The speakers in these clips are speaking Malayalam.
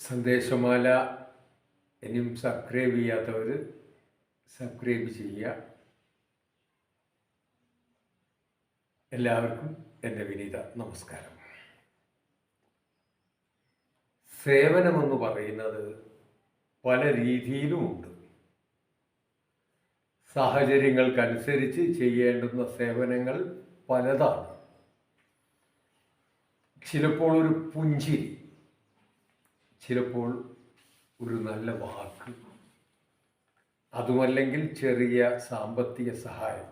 സന്ദേശമാല ഇനിയും സബ്സ്ക്രൈബ് ചെയ്യാത്തവർ സബ്സ്ക്രൈബ് ചെയ്യുക. എല്ലാവർക്കും എന്റെ വിനീത നമസ്കാരം. സേവനമെന്ന് പറയുന്നത് പല രീതിയിലുമുണ്ട് സാഹചര്യങ്ങൾക്കനുസരിച്ച് ചെയ്യേണ്ടുന്ന സേവനങ്ങൾ പലതാണ്. ചിലപ്പോൾ ഒരു പുഞ്ചിരി ചിലപ്പോൾ ഒരു നല്ല വാക്ക്. അതുമല്ലെങ്കിൽ ചെറിയ സാമ്പത്തിക സഹായം.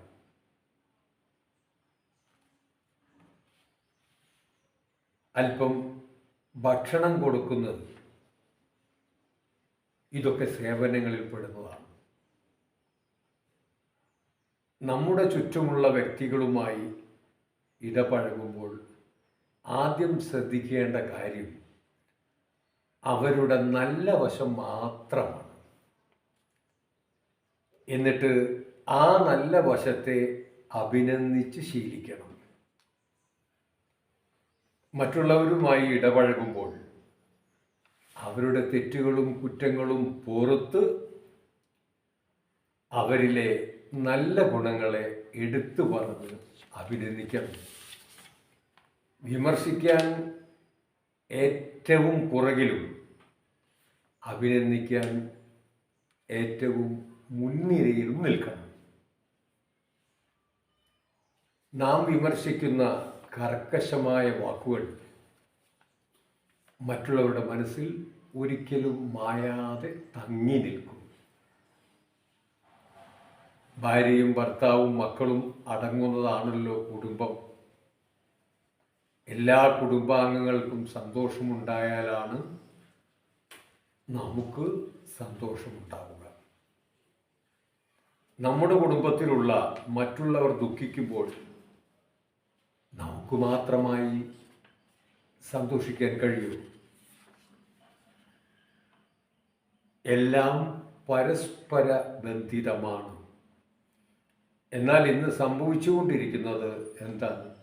അല്പം ഭക്ഷണം കൊടുക്കുന്നത് ഇതൊക്കെ സേവനങ്ങളിൽ പെടുന്നതാണ്. നമ്മുടെ ചുറ്റുമുള്ള വ്യക്തികളുമായി ഇടപഴകുമ്പോൾ ആദ്യം ശ്രദ്ധിക്കേണ്ട കാര്യം അവരുടെ നല്ല വശം മാത്രമാണ്. എന്നിട്ട് ആ നല്ല വശത്തെ അഭിനന്ദിച്ച് ശീലിക്കണം. മറ്റുള്ളവരുമായി ഇടപഴകുമ്പോൾ അവരുടെ തെറ്റുകളും കുറ്റങ്ങളും പുറത്ത് അവരിലെ നല്ല ഗുണങ്ങളെ എടുത്തു പറഞ്ഞ് അഭിനന്ദിക്കണം. വിമർശിക്കാൻ ഏറ്റവും പുറകിലും അഭിനന്ദിക്കാൻ ഏറ്റവും മുൻനിരയിലും നിൽക്കണം. നാം വിമർശിക്കുന്ന കർക്കശമായ വാക്കുകൾ മറ്റുള്ളവരുടെ മനസ്സിൽ ഒരിക്കലും മായാതെ തങ്ങി നിൽക്കും. ഭാര്യയും ഭർത്താവും മക്കളും അടങ്ങുന്നതാണല്ലോ കുടുംബം. എല്ലാ കുടുംബാംഗങ്ങൾക്കും സന്തോഷമുണ്ടായാലാണ് നമുക്ക് സന്തോഷമുണ്ടാവുക. നമ്മുടെ കുടുംബത്തിലുള്ള മറ്റുള്ളവർ ദുഃഖിക്കുമ്പോൾ നമുക്ക് മാത്രമായി സന്തോഷിക്കാൻ കഴിയൂ. എല്ലാം പരസ്പര ബന്ധിതമാണ്. എന്നാൽ ഇന്ന് സംഭവിച്ചുകൊണ്ടിരിക്കുന്നത് എന്താണ്?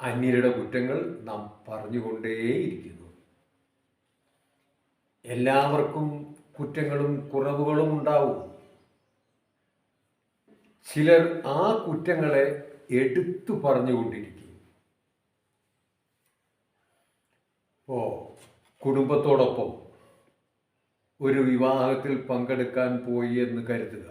അന്യരുടെ കുറ്റങ്ങൾ നാം പറഞ്ഞുകൊണ്ടേയിരിക്കുന്നു. എല്ലാവർക്കും കുറ്റങ്ങളും കുറവുകളും ഉണ്ടാവും. ചിലർ ആ കുറ്റങ്ങളെ എടുത്തു പറഞ്ഞുകൊണ്ടിരിക്കും. ഓ കുടുംബത്തോടൊപ്പം ഒരു വിവാഹത്തിൽ പങ്കെടുക്കാൻ പോയി എന്ന് കരുതുക.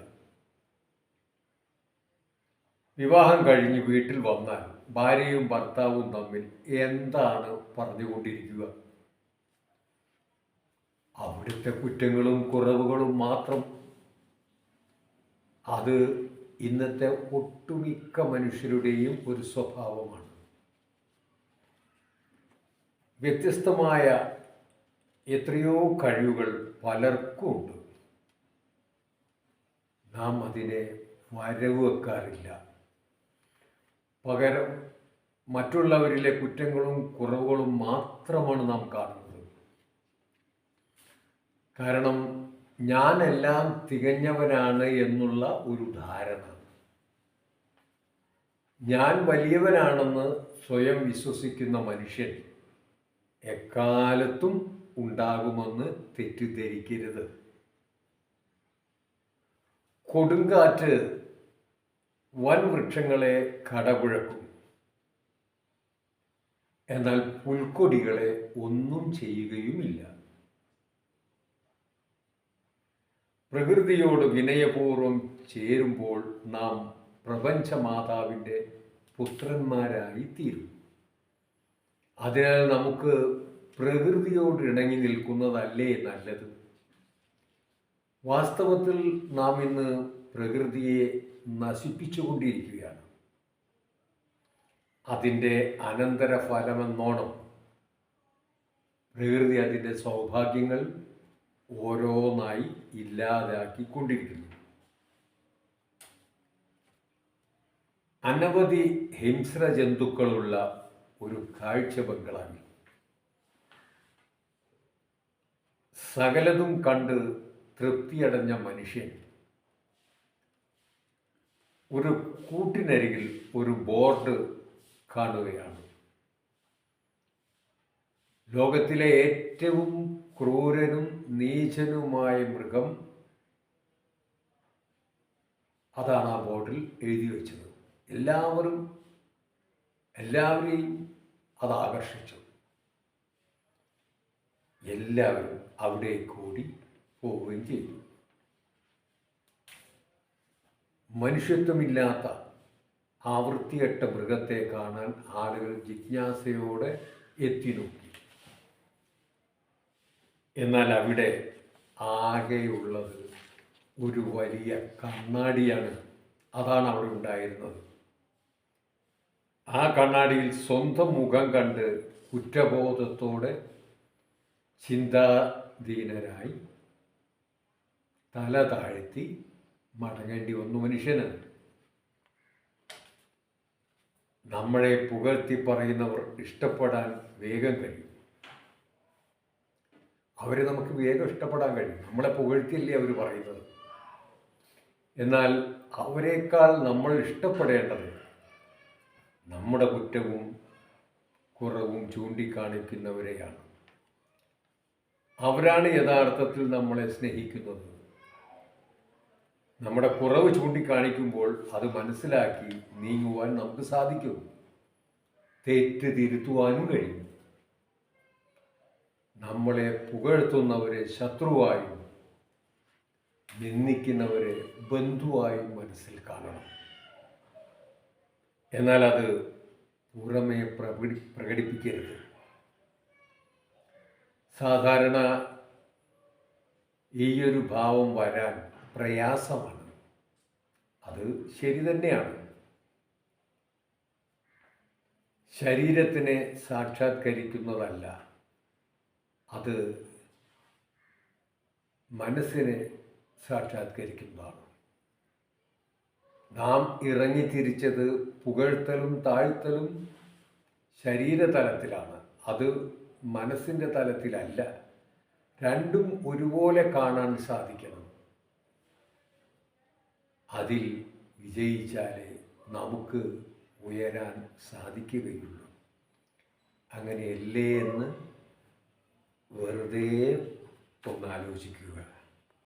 വിവാഹം കഴിഞ്ഞ് വീട്ടിൽ വന്നാൽ ഭാര്യയും ഭർത്താവും തമ്മിൽ എന്താണ് പറഞ്ഞുകൊണ്ടിരിക്കുക? അവിടുത്തെ കുറ്റങ്ങളും കുറവുകളും മാത്രം. അത് ഇന്നത്തെ ഒട്ടുമിക്ക മനുഷ്യരുടെയും ഒരു സ്വഭാവമാണ്. വ്യത്യസ്തമായ എത്രയോ കഴിവുകൾ പലർക്കുമുണ്ട് നാം അതിനെ വരവ് വെക്കാറില്ല. പകരം മറ്റുള്ളവരിലെ കുറ്റങ്ങളും കുറവുകളും മാത്രമാണ് നാം കാണുന്നത്. കാരണം ഞാനെല്ലാം തികഞ്ഞവനാണ് എന്നുള്ള ഒരു ധാരണ. ഞാൻ വലിയവനാണെന്ന് സ്വയം വിശ്വസിക്കുന്ന മനുഷ്യൻ എക്കാലത്തും ഉണ്ടാകുമെന്ന് തെറ്റിദ്ധരിക്കരുത്. കൊടുങ്കാറ്റ് വൻ വൃക്ഷങ്ങളെ കടപുഴക്കും. എന്നാൽ പുൽക്കൊടികളെ ഒന്നും ചെയ്യുകയുമില്ല. പ്രകൃതിയോട് വിനയപൂർവം ചേരുമ്പോൾ നാം പ്രപഞ്ചമാതാവിന്റെ പുത്രന്മാരായി തീരും അതിനാൽ നമുക്ക് പ്രകൃതിയോട് ഇണങ്ങി നിൽക്കുന്നതല്ലേ നല്ലത്? വാസ്തവത്തിൽ നാം ഇന്ന് പ്രകൃതിയെ നശിപ്പിച്ചുകൊണ്ടിരിക്കുകയാണ്. അതിന്റെ അനന്തരഫലമെന്നോണം. പ്രകൃതി അതിന്റെ സൗഭാഗ്യങ്ങൾ ഓരോന്നായി ഇല്ലാതാക്കിക്കൊണ്ടിരിക്കുന്നു. അനവധി ഹിംസ്ര ജന്തുക്കളുള്ള ഒരു കാഴ്ച ബംഗ്ലാവിൽ സകലതും കണ്ട് തൃപ്തിയടഞ്ഞ മനുഷ്യൻ. ഒരു കൂട്ടിനരികിൽ ഒരു ബോർഡ് കാണുകയാണ്. ലോകത്തിലെ ഏറ്റവും ക്രൂരനും നീചനുമായ മൃഗം അതാണ് ആ ബോർഡിൽ എഴുതി വെച്ചത്. എല്ലാവരും എല്ലാവരെയും അത് ആകർഷിച്ചു. എല്ലാവരും അവിടെ കൂടി പോവുകയും ചെയ്തു. മനുഷ്യത്വമില്ലാത്ത ആവൃത്തിയട്ട മൃഗത്തെ കാണാൻ ആളുകൾ ജിജ്ഞാസയോടെ എത്തി നോക്കി. എന്നാൽ അവിടെ ആകെയുള്ളത് ഒരു വലിയ കണ്ണാടിയാണ്. അതാണ് അവിടെ ഉണ്ടായിരുന്നത്. ആ കണ്ണാടിയിൽ സ്വന്തം മുഖം കണ്ട് കുറ്റബോധത്തോടെ ചിന്താധീനരായി തല താഴ്ത്തി മടങ്ങേണ്ടി വന്നു മനുഷ്യന്. നമ്മളെ പുകഴ്ത്തി പറയുന്നവർ ഇഷ്ടപ്പെടാൻ വേഗം കഴിയും. അവരെ നമുക്ക് വേഗം ഇഷ്ടപ്പെടാൻ കഴിയും. നമ്മളെ പുകഴ്ത്തിയല്ലേ അവർ പറയുന്നത്. എന്നാൽ അവരെക്കാൾ നമ്മൾ ഇഷ്ടപ്പെടേണ്ടത് നമ്മുടെ കുറ്റവും കുറവും ചൂണ്ടിക്കാണിക്കുന്നവരെയാണ്. അവരാണ് യഥാർത്ഥത്തിൽ നമ്മളെ സ്നേഹിക്കുന്നത്. നമ്മുടെ കുറവ് ചൂണ്ടിക്കാണിക്കുമ്പോൾ അത് മനസ്സിലാക്കി നീങ്ങുവാൻ നമുക്ക് സാധിക്കും. തെറ്റ് തിരുത്തുവാനും കഴിയും. നമ്മളെ പുകഴ്ത്തുന്നവരെ ശത്രുവായും നിന്ദിക്കുന്നവരെ ബന്ധുവായും മനസ്സിൽ കാണണം. എന്നാൽ അത് പുറമേ പ്രകടി പ്രകടിപ്പിക്കരുത്. സാധാരണ ഈ ഒരു ഭാവം വരാൻ പ്രയാസമാണ്. അത് ശരി തന്നെയാണ്. ശരീരത്തിനെ സാക്ഷാത്കരിക്കുന്നതല്ല. അത് മനസ്സിനെ സാക്ഷാത്കരിക്കുന്നതാണ്. നാം ഇറങ്ങിത്തിരിച്ചത് പുകഴ്ത്തലും താഴ്ത്തലും ശരീരതലത്തിലാണ്. അത് മനസ്സിന്റെ തലത്തിലല്ല. രണ്ടും ഒരുപോലെ കാണാൻ സാധിക്കണം. അതിൽ വിജയിച്ചാലേ നമുക്ക് ഉയരാൻ സാധിക്കുകയുള്ളൂ. അങ്ങനെയല്ലേ എന്ന് വെറുതെ ഒന്നാലോചിക്കുക